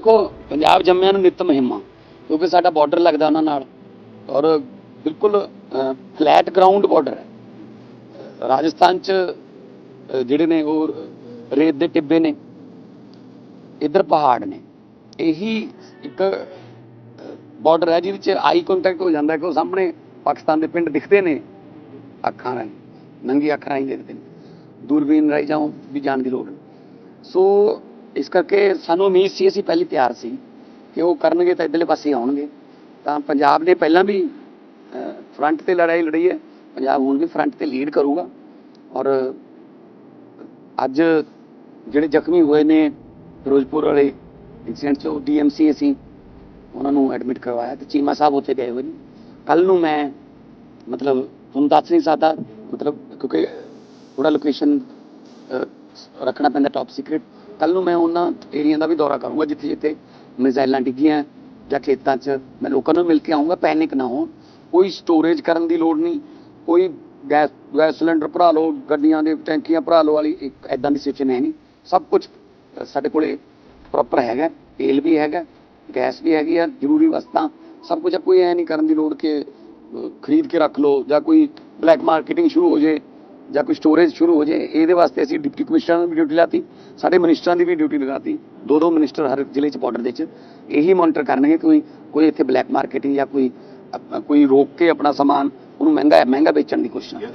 ਦੇਖੋ, ਪੰਜਾਬ ਜੰਮਿਆਂ ਨੂੰ ਨਿਤ ਮਹਿਮਾ, ਕਿਉਂਕਿ ਸਾਡਾ ਬਾਰਡਰ ਲੱਗਦਾ ਉਹਨਾਂ ਨਾਲ। ਔਰ ਬਿਲਕੁਲ ਫਲੈਟ ਗਰਾਊਂਡ ਬਾਰਡਰ ਹੈ। ਰਾਜਸਥਾਨ ਚ ਜਿਹੜੇ ਨੇ ਉਹ, ਰੇਤ ਦੇ ਟਿੱਬੇ ਨੇ, ਇੱਧਰ ਪਹਾੜ ਨੇ। ਇਹੀ ਇੱਕ ਬਾਰਡਰ ਹੈ, ਜਿਹਦੇ ਚ ਆਈ ਕੰਟੈਕਟ ਹੋ ਜਾਂਦਾ ਕਿ ਉਹ ਸਾਹਮਣੇ ਪਾਕਿਸਤਾਨ ਦੇ ਪਿੰਡ ਦਿਖਦੇ ਨੇ। ਅੱਖਾਂ ਰਾਹੀਂ, ਨੰਗੀ ਅੱਖਾਂ ਰਾਹੀਂ ਦੇਖਦੇ ਨੇ। ਦੂਰਬੀਨ ਰਾਹੀਂ ਜਾਓ ਵੀ ਜਾਣ ਦੀ ਲੋੜ ਸੋ ਇਸ ਕਰਕੇ ਸਾਨੂੰ ਉਮੀਦ ਸੀ ਅਸੀਂ ਪਹਿਲੀ ਤਿਆਰ ਸੀ ਕਿ ਉਹ ਕਰਨਗੇ ਤਾਂ ਇੱਧਰਲੇ ਪਾਸੇ ਆਉਣਗੇ। ਤਾਂ ਪੰਜਾਬ ਨੇ ਪਹਿਲਾਂ ਵੀ ਫਰੰਟ ਤੇ ਲੜਾਈ ਲੜੀ ਹੈ। ਪੰਜਾਬ ਹੁਣ ਵੀ ਫਰੰਟ ਤੇ ਲੀਡ ਕਰੂਗਾ। ਔਰ ਅੱਜ ਜਿਹੜੇ ਜ਼ਖਮੀ ਹੋਏ ਨੇ ਫਿਰੋਜ਼ਪੁਰ ਵਾਲੇ ਇਨਸੀਡੈਂਟ 'ਚ, ਉਹ ਡੀਐਮਸੀ ਅਸੀਂ ਉਹਨਾਂ ਨੂੰ ਐਡਮਿਟ ਕਰਵਾਇਆ ਤੇ ਚੀਮਾ ਸਾਹਿਬ ਉੱਥੇ ਗਏ ਹੋਏ ਨੇ। ਕੱਲ ਨੂੰ ਮੈਂ ਮਤਲਬ ਤੁਹਾਨੂੰ ਦੱਸ ਨਹੀਂ ਸਕਦਾ, ਮਤਲਬ ਕਿਉਂਕਿ ਥੋੜਾ ਲੋਕੇਸ਼ਨ ਰੱਖਣਾ ਪੈਂਦਾ ਟਾਪ ਸੀਕ੍ਰੀਟ ਕੱਲ ਨੂੰ ਮੈਂ ਉਹਨਾਂ ਏਰੀਆ ਦਾ ਵੀ ਦੌਰਾ ਕਰੂੰਗਾ, ਜਿੱਥੇ ਜਿੱਥੇ ਮਿਜ਼ਾਈਲਾਂ ਡਿੱਗੀਆਂ, ਜਾਂ ਖੇਤਾਂ 'ਚ ਮੈਂ ਲੋਕਾਂ ਨੂੰ ਮਿਲ ਕੇ ਆਉਂਗਾ ਪੈਨਿਕ ਨਾ ਹੋਣ। ਕੋਈ ਸਟੋਰੇਜ ਕਰਨ ਦੀ ਲੋੜ ਨਹੀਂ, ਕੋਈ ਗੈਸ ਗੈਸ ਸਿਲੰਡਰ ਭਰਾ ਲਓ, ਗੱਡੀਆਂ ਦੇ ਟੈਂਕੀਆਂ ਭਰਾ ਲਓ ਵਾਲੀ, ਇੱਕ ਐਦਾਂ ਦੀ ਸਿਚੁਏਸ਼ਨ ਹੈ ਨਹੀਂ। ਸਭ ਕੁਝ ਸਾਡੇ ਕੋਲੇ ਪ੍ਰੋਪਰ ਹੈਗਾ, ਤੇਲ ਵੀ ਹੈਗਾ, ਗੈਸ ਵੀ ਹੈਗੀ ਆ, ਜ਼ਰੂਰੀ ਵਸਤਾਂ, ਸਭ ਕੁਝ ਕੋਈ ਐ ਨਹੀਂ ਕਰਨ ਦੀ ਲੋੜ ਕਿ ਖਰੀਦ ਕੇ ਰੱਖ ਲਓ, ਜਾਂ ਕੋਈ ਬਲੈਕ ਮਾਰਕੀਟਿੰਗ ਸ਼ੁਰੂ ਹੋ ਜੇ ਜਾਂ ਕੋਈ ਸਟੋਰੇਜ ਸ਼ੁਰੂ ਹੋ ਜੇ, ਇਹਦੇ ਵਾਸਤੇ ਅਸੀਂ ਡਿਪਟੀ ਕਮਿਸ਼ਨਰ ਨੂੰ ਵੀ ਡਿਊਟੀ ਲਾਤੀ, ਸਾਡੇ ਮਿਨਿਸਟਰਾਂ ਦੀ ਵੀ ਡਿਊਟੀ ਲਗਾਤੀ। ਦੋ ਦੋ ਮਿਨਿਸਟਰ ਹਰ ਜ਼ਿਲ੍ਹੇ 'ਚ ਬਾਰਡਰ ਦੇ 'ਚ ਇਹੀ ਮੋਨੀਟਰ ਕਰਨਗੇ ਕੋਈ ਕੋਈ ਇੱਥੇ ਬਲੈਕ ਮਾਰਕੀਟਿੰਗ ਜਾਂ ਕੋਈ ਕੋਈ ਰੋਕ ਕੇ ਆਪਣਾ ਸਮਾਨ ਉਹਨੂੰ ਮਹਿੰਗਾ ਮਹਿੰਗਾ ਵੇਚਣ ਦੀ ਕੋਸ਼ਿਸ਼ ਨਾ